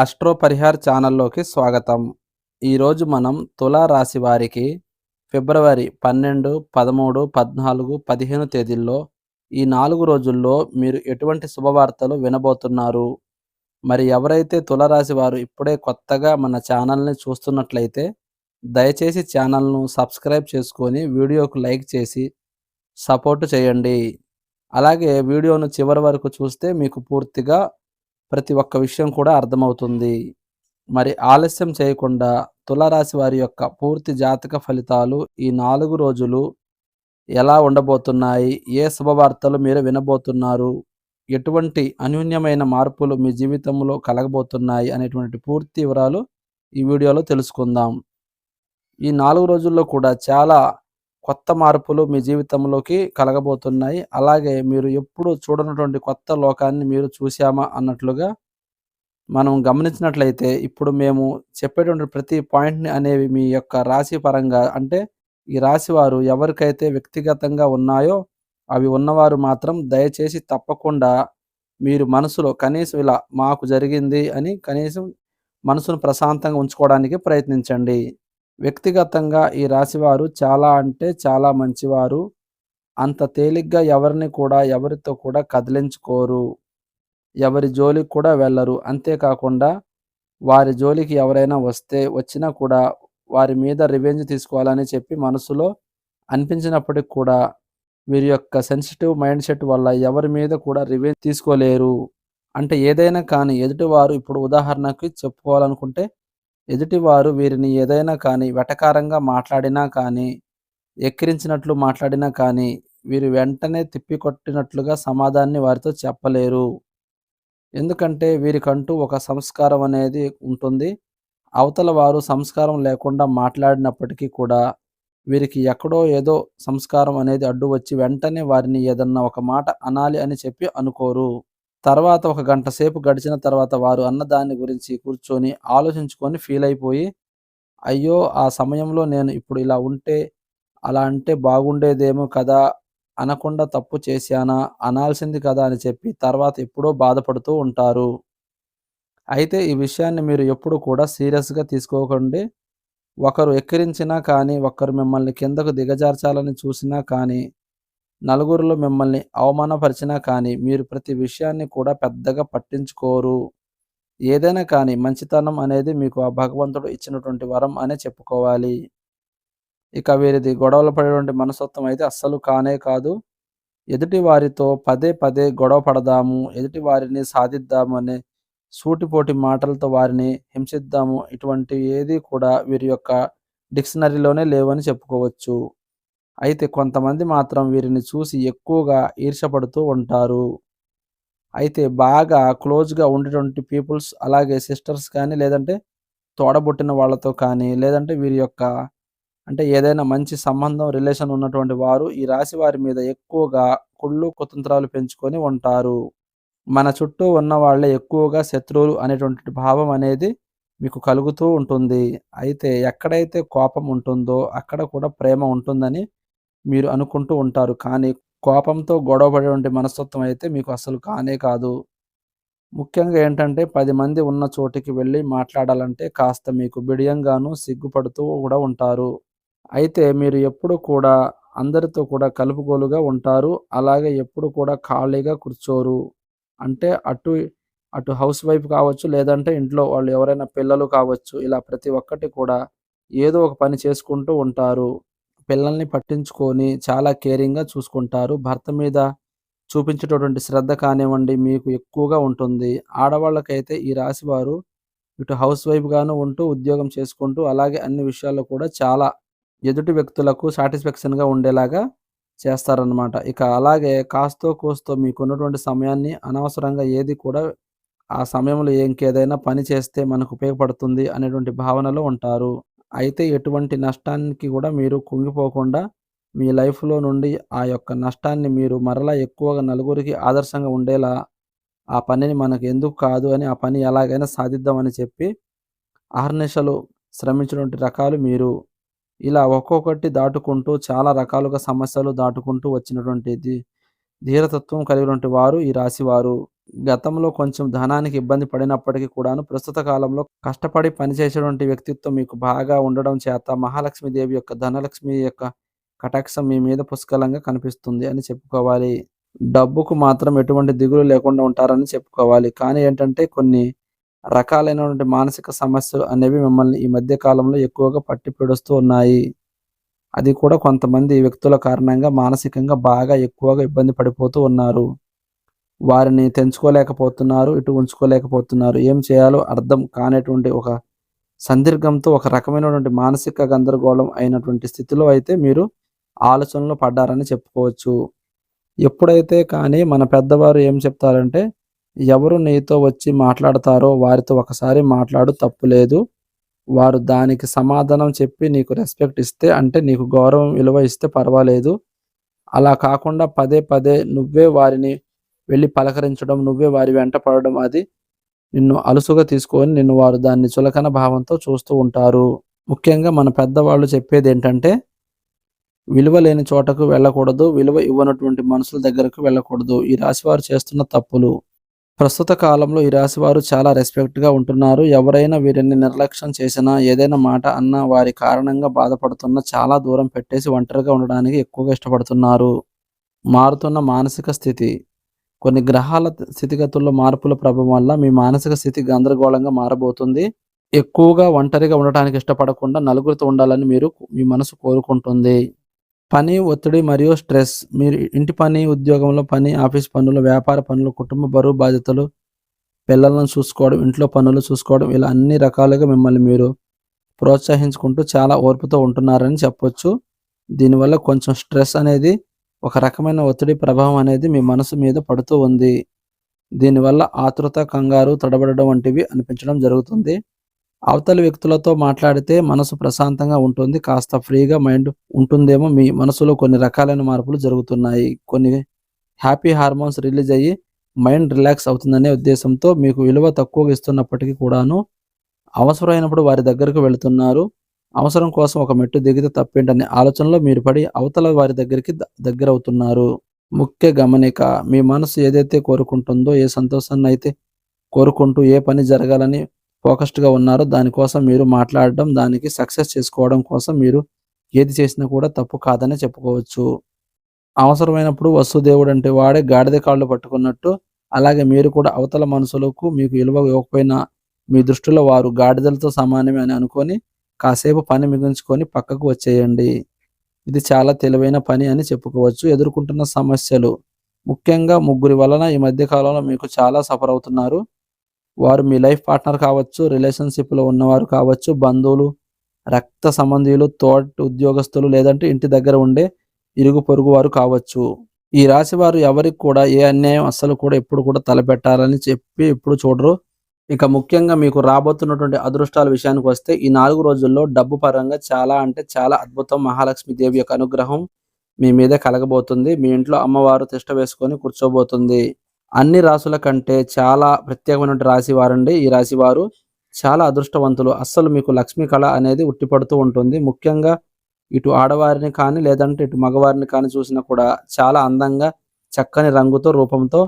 Astro Parihar ఛానల్లోకి స్వాగతం. ఈరోజు మనం తులా రాశి వారికి ఫిబ్రవరి పన్నెండు పదమూడు పద్నాలుగు పదిహేను తేదీల్లో ఈ నాలుగు రోజుల్లో మీరు ఎటువంటి శుభవార్తలు వినబోతున్నారు? మరి ఎవరైతే తులరాశి వారు ఇప్పుడే కొత్తగా మన ఛానల్ని చూస్తున్నట్లయితే దయచేసి ఛానల్ను సబ్స్క్రైబ్ చేసుకొని వీడియోకు లైక్ చేసి సపోర్ట్ చేయండి. అలాగే వీడియోను చివరి వరకు చూస్తే మీకు పూర్తిగా ప్రతి ఒక్క విషయం కూడా అర్థమవుతుంది. మరి ఆలస్యం చేయకుండా తులారాశి వారి యొక్క పూర్తి జాతక ఫలితాలు ఈ నాలుగు రోజులు ఎలా ఉండబోతున్నాయి? ఏ శుభవార్తలు మీరు వినబోతున్నారు? ఎటువంటి అన్యూన్యమైన మార్పులు మీ జీవితంలో కలగబోతున్నాయి? అనేటువంటి పూర్తి వివరాలు ఈ వీడియోలో తెలుసుకుందాం. ఈ నాలుగు రోజుల్లో కూడా చాలా కొత్త మార్పులు మీ జీవితంలోకి కలగబోతున్నాయి. అలాగే మీరు ఎప్పుడు చూడనటువంటి కొత్త లోకాన్ని మీరు చూశామా అన్నట్లుగా మనం గమనించినట్లయితే ఇప్పుడు మేము చెప్పేటువంటి ప్రతి పాయింట్ని అనేవి మీ యొక్క రాశి పరంగా అంటే ఈ రాశి వారు ఎవరికైతే వ్యక్తిగతంగా ఉన్నాయో అవి ఉన్నవారు మాత్రం దయచేసి తప్పకుండా మీరు మనసులో కనీసం ఇలా మాకు జరిగింది అని కనీసం మనసును ప్రశాంతంగా ఉంచుకోవడానికి ప్రయత్నించండి. వ్యక్తిగతంగా ఈ రాశివారు చాలా అంటే చాలా మంచివారు. అంత తేలిగ్గా ఎవరిని కూడా ఎవరితో కూడా కదిలించుకోరు. ఎవరి జోలికి కూడా వెళ్ళరు. అంతేకాకుండా వారి జోలికి ఎవరైనా వస్తే వచ్చినా కూడా వారి మీద రివెంజ్ తీసుకోవాలని చెప్పి మనసులో అనిపించినప్పటికి కూడా వీరి యొక్క సెన్సిటివ్ మైండ్ సెట్ వల్ల ఎవరి మీద కూడా రివెంజ్ తీసుకోలేరు. అంటే ఏదైనా కానీ ఎదుటివారు ఇప్పుడు ఉదాహరణకి చెప్పుకోవాలనుకుంటే ఎదుటివారు వీరిని ఏదైనా కానీ వెటకారంగా మాట్లాడినా కానీ ఎక్కిరించినట్లు మాట్లాడినా కానీ వీరు వెంటనే తిప్పికొట్టినట్లుగా సమాధాన్ని వారితో చెప్పలేరు. ఎందుకంటే వీరికంటూ ఒక సంస్కారం అనేది ఉంటుంది. అవతల వారు సంస్కారం లేకుండా మాట్లాడినప్పటికీ కూడా వీరికి ఎక్కడో ఏదో సంస్కారం అనేది అడ్డు వచ్చి వెంటనే వారిని ఏదన్నా ఒక మాట అనాలి అని చెప్పి అనుకోరు. తర్వాత ఒక గంట సేపు గడిచిన తర్వాత వారు అన్న దాని గురించి కూర్చొని ఆలోచించుకొని ఫీల్ అయిపోయి అయ్యో ఆ సమయంలో నేను ఇప్పుడు ఇలా ఉంటే అలా అంటే బాగుండేదేమో కదా అనకుండా తప్పు చేశానా అనాల్సింది కదా అని చెప్పి తర్వాత ఎప్పుడో బాధపడుతూ ఉంటారు. అయితే ఈ విషయాన్ని మీరు ఎప్పుడు కూడా సీరియస్గా తీసుకోకండి. ఒకరు ఎక్కిరించినా కానీ ఒకరు మిమ్మల్ని కిందకు దిగజార్చాలని చూసినా కానీ నలుగురిలో మిమ్మల్ని అవమానపరిచినా కానీ మీరు ప్రతి విషయాన్ని కూడా పెద్దగా పట్టించుకోరు. ఏదైనా కానీ మంచితనం అనేది మీకు ఆ భగవంతుడు ఇచ్చినటువంటి వరం అనే చెప్పుకోవాలి. ఇక వీరిది గొడవలు పడేటువంటి మనస్తత్వం అయితే అస్సలు కానే కాదు. ఎదుటి వారితో పదే పదే గొడవ పడదాము ఎదుటి వారిని సాధిద్దాము అనే సూటిపోటి మాటలతో వారిని హింసిద్దాము. ఇటువంటి ఏది కూడా వీరి యొక్క డిక్షనరీలోనే లేవని చెప్పుకోవచ్చు. అయితే కొంతమంది మాత్రం వీరిని చూసి ఎక్కువగా ఈర్షపడుతూ ఉంటారు. అయితే బాగా క్లోజ్గా ఉండేటువంటి పీపుల్స్ అలాగే సిస్టర్స్ కానీ లేదంటే తోడబుట్టిన వాళ్ళతో కానీ లేదంటే వీరి యొక్క అంటే ఏదైనా మంచి సంబంధం రిలేషన్ ఉన్నటువంటి వారు ఈ రాశి వారి మీద ఎక్కువగా కుళ్ళు కుతంత్రాలు పెంచుకొని ఉంటారు. మన చుట్టూ ఉన్న వాళ్ళే ఎక్కువగా శత్రువులు అనేటువంటి భావం అనేది మీకు కలుగుతూ ఉంటుంది. అయితే ఎక్కడైతే కోపం ఉంటుందో అక్కడ కూడా ప్రేమ ఉంటుందని మీరు అనుకుంటూ ఉంటారు. కానీ కోపంతో గొడవపడేటువంటి మనస్తత్వం అయితే మీకు అసలు కానే కాదు. ముఖ్యంగా ఏంటంటే పది మంది ఉన్న చోటికి వెళ్ళి మాట్లాడాలంటే కాస్త మీకు బిడియంగాను సిగ్గుపడుతూ కూడా ఉంటారు. అయితే మీరు ఎప్పుడు కూడా అందరితో కూడా కలుపుగోలుగా ఉంటారు. అలాగే ఎప్పుడు కూడా ఖాళీగా కూర్చోరు. అంటే అటు అటు హౌస్ వైఫ్ కావచ్చు లేదంటే ఇంట్లో వాళ్ళు ఎవరైనా పిల్లలు కావచ్చు ఇలా ప్రతి ఒక్కటి కూడా ఏదో ఒక పని చేసుకుంటూ ఉంటారు. పిల్లల్ని పట్టించుకొని చాలా కేరింగ్గా చూసుకుంటారు. భర్త మీద చూపించేటటువంటి శ్రద్ధ కానివ్వండి మీకు ఎక్కువగా ఉంటుంది. ఆడవాళ్ళకైతే ఈ రాశి వారు ఇటు హౌస్ వైఫ్గాను ఉంటూ ఉద్యోగం చేసుకుంటూ అలాగే అన్ని విషయాల్లో కూడా చాలా ఎదుటి వ్యక్తులకు సాటిస్ఫాక్షన్గా ఉండేలాగా చేస్తారనమాట ఇక అలాగే కాస్తో కోస్తో మీకున్నటువంటి సమయాన్ని అనవసరంగా ఏది కూడా ఆ సమయంలో ఇంకేదైనా పని చేస్తే మనకు ఉపయోగపడుతుంది అనేటువంటి భావనలో ఉంటారు. అయితే ఎటువంటి నష్టానికి కూడా మీరు కుంగిపోకుండా మీ లైఫ్లో నుండి ఆ యొక్క నష్టాన్ని మీరు మరలా ఎక్కువగా నలుగురికి ఆదర్శంగా ఉండేలా ఆ పనిని మనకు ఎందుకు కాదు అని ఆ పని ఎలాగైనా సాధిద్దామని చెప్పి అహర్నిశలు శ్రమించినటువంటి రకాలు మీరు ఇలా ఒక్కొక్కటి దాటుకుంటూ చాలా రకాలుగా సమస్యలు దాటుకుంటూ వచ్చినటువంటిది ధీరతత్వం కలిగినటువంటి వారు ఈ రాశివారు. గతంలో కొంచెం ధనానికి ఇబ్బంది పడినప్పటికీ కూడాను ప్రస్తుత కాలంలో కష్టపడి పనిచేసేటువంటి వ్యక్తిత్వం మీకు బాగా ఉండడం చేత మహాలక్ష్మీదేవి యొక్క ధనలక్ష్మి యొక్క కటాక్షం మీ మీద పుష్కలంగా కనిపిస్తుంది అని చెప్పుకోవాలి. డబ్బుకు మాత్రం ఎటువంటి దిగులు లేకుండా ఉంటారని చెప్పుకోవాలి. కానీ ఏంటంటే కొన్ని రకాలైనటువంటి మానసిక సమస్యలు అనేవి మిమ్మల్ని ఈ మధ్య కాలంలో ఎక్కువగా పట్టి పిడుస్తూ ఉన్నాయి. అది కూడా కొంతమంది వ్యక్తుల కారణంగా మానసికంగా బాగా ఎక్కువగా ఇబ్బంది పడిపోతూ ఉన్నారు. వారిని తెంచుకోలేకపోతున్నారు ఇటు ఉంచుకోలేకపోతున్నారు. ఏం చేయాలో అర్థం కానటువంటి ఒక సందీర్ఘంతో ఒక రకమైనటువంటి మానసిక గందరగోళం అయినటువంటి స్థితిలో అయితే మీరు ఆలోచనలో పడ్డారని చెప్పుకోవచ్చు. ఎప్పుడైతే కానీ మన పెద్దవారు ఏం చెప్తారంటే ఎవరు నీతో వచ్చి మాట్లాడతారో వారితో ఒకసారి మాట్లాడు తప్పు లేదు. వారు దానికి సమాధానం చెప్పి నీకు రెస్పెక్ట్ ఇస్తే అంటే నీకు గౌరవం విలువ ఇస్తే పర్వాలేదు. అలా కాకుండా పదే పదే నువ్వే వారిని వెళ్ళి పలకరించడం నువ్వే వారి వెంట పడడం అది నిన్ను అలుసుగా తీసుకొని నిన్ను వారు దాన్ని చులకన భావంతో చూస్తూ ఉంటారు. ముఖ్యంగా మన పెద్దవాళ్ళు చెప్పేది ఏంటంటే విలువ లేని చోటకు వెళ్ళకూడదు విలువ ఇవ్వనటువంటి మనుషుల దగ్గరకు వెళ్ళకూడదు. ఈ రాశివారు చేస్తున్న తప్పులు. ప్రస్తుత కాలంలో ఈ రాశివారు చాలా రెస్పెక్ట్గా ఉంటున్నారు. ఎవరైనా వీరిని నిర్లక్ష్యం చేసినా ఏదైనా మాట అన్నా వారి కారణంగా బాధపడుతున్న చాలా దూరం పెట్టేసి ఒంటరిగా ఉండడానికి ఎక్కువగా ఇష్టపడుతున్నారు. మారుతున్న మానసిక స్థితి. కొన్ని గ్రహాల స్థితిగతుల్లో మార్పుల ప్రభావం వల్ల మీ మానసిక స్థితి గందరగోళంగా మారబోతుంది. ఎక్కువగా ఒంటరిగా ఉండటానికి ఇష్టపడకుండా నలుగురితో ఉండాలని మీరు మీ మనసు కోరుకుంటుంది. పని ఒత్తిడి మరియు స్ట్రెస్ మీరు ఇంటి పని ఉద్యోగంలో పని ఆఫీస్ పనులు వ్యాపార పనులు కుటుంబ బరువు బాధ్యతలు పిల్లలను చూసుకోవడం ఇంట్లో పనులు చూసుకోవడం ఇలా అన్ని రకాలుగా మిమ్మల్ని మీరు ప్రోత్సహించుకుంటూ చాలా ఓర్పుతో ఉంటున్నారని చెప్పొచ్చు. దీనివల్ల కొంచెం స్ట్రెస్ అనేది ఒక రకమైన ఒత్తిడి ప్రభావం అనేది మీ మనసు మీద పడుతూ ఉంది. దీనివల్ల ఆతృత కంగారు తడబడడం వంటివి అనిపించడం జరుగుతుంది. అవతలి వ్యక్తులతో మాట్లాడితే మనసు ప్రశాంతంగా ఉంటుంది. కాస్త ఫ్రీగా మైండ్ ఉంటుందేమో మీ మనసులో కొన్ని రకాలైన మార్పులు జరుగుతున్నాయి. కొన్ని హ్యాపీ హార్మోన్స్ రిలీజ్ అయ్యి మైండ్ రిలాక్స్ అవుతుందనే ఉద్దేశంతో మీకు విలువ తక్కువగా ఇస్తున్నప్పటికీ కూడాను అవసరమైనప్పుడు వారి దగ్గరకు వెళుతున్నారు. అవసరం కోసం ఒక మెట్టు దిగితే తప్పేంటనే ఆలోచనలో మీరు పడి అవతల వారి దగ్గరికి ద- దగ్గర అవుతున్నారు ముఖ్య గమనిక మీ మనసు ఏదైతే కోరుకుంటుందో ఏ సంతోషాన్ని అయితే కోరుకుంటూ ఏ పని జరగాలని ఫోకస్డ్గా ఉన్నారో దానికోసం మీరు మాట్లాడడం దానికి సక్సెస్ చేసుకోవడం కోసం మీరు ఏది చేసినా కూడా తప్పు కాదని చెప్పుకోవచ్చు. అవసరమైనప్పుడు వసుదేవుడు అంటే వాడే గాడిద కాళ్ళు పట్టుకున్నట్టు అలాగే మీరు కూడా అవతల మనుషులకు మీకు విలువ ఇవ్వకపోయినా మీ దృష్టిలో వారు గాడిదలతో సమానమే అని అనుకొని కాసేపు పని మిగించుకొని పక్కకు వచ్చేయండి. ఇది చాలా తెలివైన పని అని చెప్పుకోవచ్చు. ఎదుర్కొంటున్న సమస్యలు. ముఖ్యంగా ముగ్గురి వలన ఈ మధ్య కాలంలో మీకు చాలా సఫర్ అవుతున్నారు. వారు మీ లైఫ్ పార్ట్నర్ కావచ్చు రిలేషన్షిప్లో ఉన్నవారు కావచ్చు బంధువులు రక్త సంబంధీయులు తోటి ఉద్యోగస్తులు లేదంటే ఇంటి దగ్గర ఉండే ఇరుగు పొరుగు వారు కావచ్చు. ఈ రాశి వారు ఎవరికి కూడా ఏ అన్యాయం అస్సలు కూడా ఎప్పుడు కూడా తలపెట్టాలని చెప్పి ఎప్పుడు చూడరు. ఇక ముఖ్యంగా మీకు రాబోతున్నటువంటి అదృష్టాల విషయానికి వస్తే ఈ నాలుగు రోజుల్లో డబ్బు పరంగా చాలా అంటే చాలా అద్భుతం మహాలక్ష్మి దేవి యొక్క అనుగ్రహం మీ మీద కలగబోతుంది. మీ ఇంట్లో అమ్మవారు తిష్ట వేసుకొని కూర్చోబోతుంది. అన్ని రాసుల కంటే చాలా ప్రత్యేకమైన రాశి వారండి. ఈ రాశి వారు చాలా అదృష్టవంతులు. అస్సలు మీకు లక్ష్మీ కళ అనేది ఉట్టిపడుతూ ఉంటుంది. ముఖ్యంగా ఇటు ఆడవారిని కానీ లేదంటే ఇటు మగవారిని కానీ చూసినా కూడా చాలా అందంగా చక్కని రంగుతో రూపంతో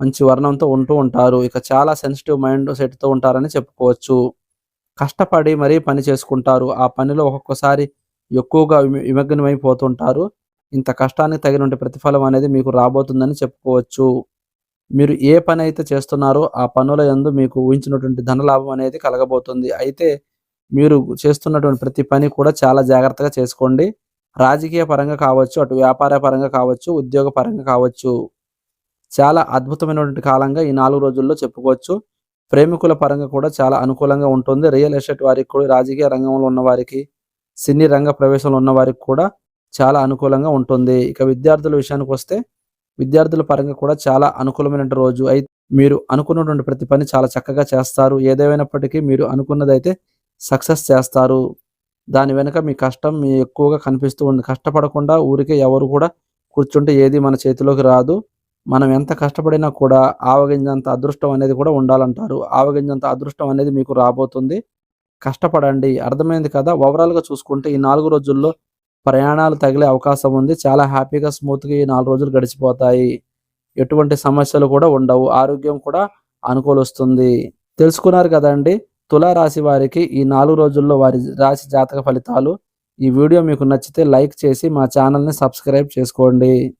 మంచి వర్ణంతో ఉంటూ ఉంటారు. ఇక చాలా సెన్సిటివ్ మైండ్ సెట్తో ఉంటారని చెప్పుకోవచ్చు. కష్టపడి మరీ పని చేసుకుంటారు. ఆ పనిలో ఒక్కొక్కసారి ఎక్కువగా విమ- విమగ్నమైపోతుంటారు. ఇంత కష్టానికి తగినటువంటి ప్రతిఫలం అనేది మీకు రాబోతుందని చెప్పుకోవచ్చు. మీరు ఏ పని అయితే చేస్తున్నారో ఆ పనుల యందు మీకు ఊహించినటువంటి ధనలాభం అనేది కలగబోతుంది. అయితే మీరు చేస్తున్నటువంటి ప్రతి పని కూడా చాలా జాగ్రత్తగా చేసుకోండి. రాజకీయ పరంగా కావచ్చు అటు వ్యాపార పరంగా కావచ్చు ఉద్యోగ పరంగా కావచ్చు. చాలా అద్భుతమైనటువంటి కాలంగా ఈ నాలుగు రోజుల్లో చెప్పుకోవచ్చు. ప్రేమికుల పరంగా కూడా చాలా అనుకూలంగా ఉంటుంది. రియల్ ఎస్టేట్ వారికి కూడా రాజకీయ రంగంలో ఉన్న వారికి సినీ రంగ ప్రవేశంలో ఉన్న వారికి కూడా చాలా అనుకూలంగా ఉంటుంది. ఇక విద్యార్థుల విషయానికి వస్తే విద్యార్థుల పరంగా కూడా చాలా అనుకూలమైన రోజు. అయితే మీరు అనుకున్నటువంటి ప్రతి పని చాలా చక్కగా చేస్తారు. ఏదేమైనప్పటికీ మీరు అనుకున్నదైతే సక్సెస్ చేస్తారు. దాని వెనుక మీ కష్టం మీ ఎక్కువగా కనిపిస్తూ ఉంది. కష్టపడకుండా ఊరికే ఎవరు కూడా కూర్చుంటే ఏది మన చేతిలోకి రాదు. మనం ఎంత కష్టపడినా కూడా ఆవగింజంత అదృష్టం అనేది కూడా ఉండాలంటారు. ఆవగింజంత అదృష్టం అనేది మీకు రాబోతుంది. కష్టపడండి. అర్థమైంది కదా? ఓవరాల్గా చూసుకుంటే ఈ నాలుగు రోజుల్లో ప్రయాణాలు తగిలే అవకాశం ఉంది. చాలా హ్యాపీగా స్మూత్గా ఈ నాలుగు రోజులు గడిచిపోతాయి. ఎటువంటి సమస్యలు కూడా ఉండవు. ఆరోగ్యం కూడా అనుకూలిస్తుంది తెలుసుకున్నారు కదండి? తులారాశి వారికి ఈ నాలుగు రోజుల్లో వారి రాశి జాతక ఫలితాలు. ఈ వీడియో మీకు నచ్చితే లైక్ చేసి మా ఛానల్ని సబ్స్క్రైబ్ చేసుకోండి.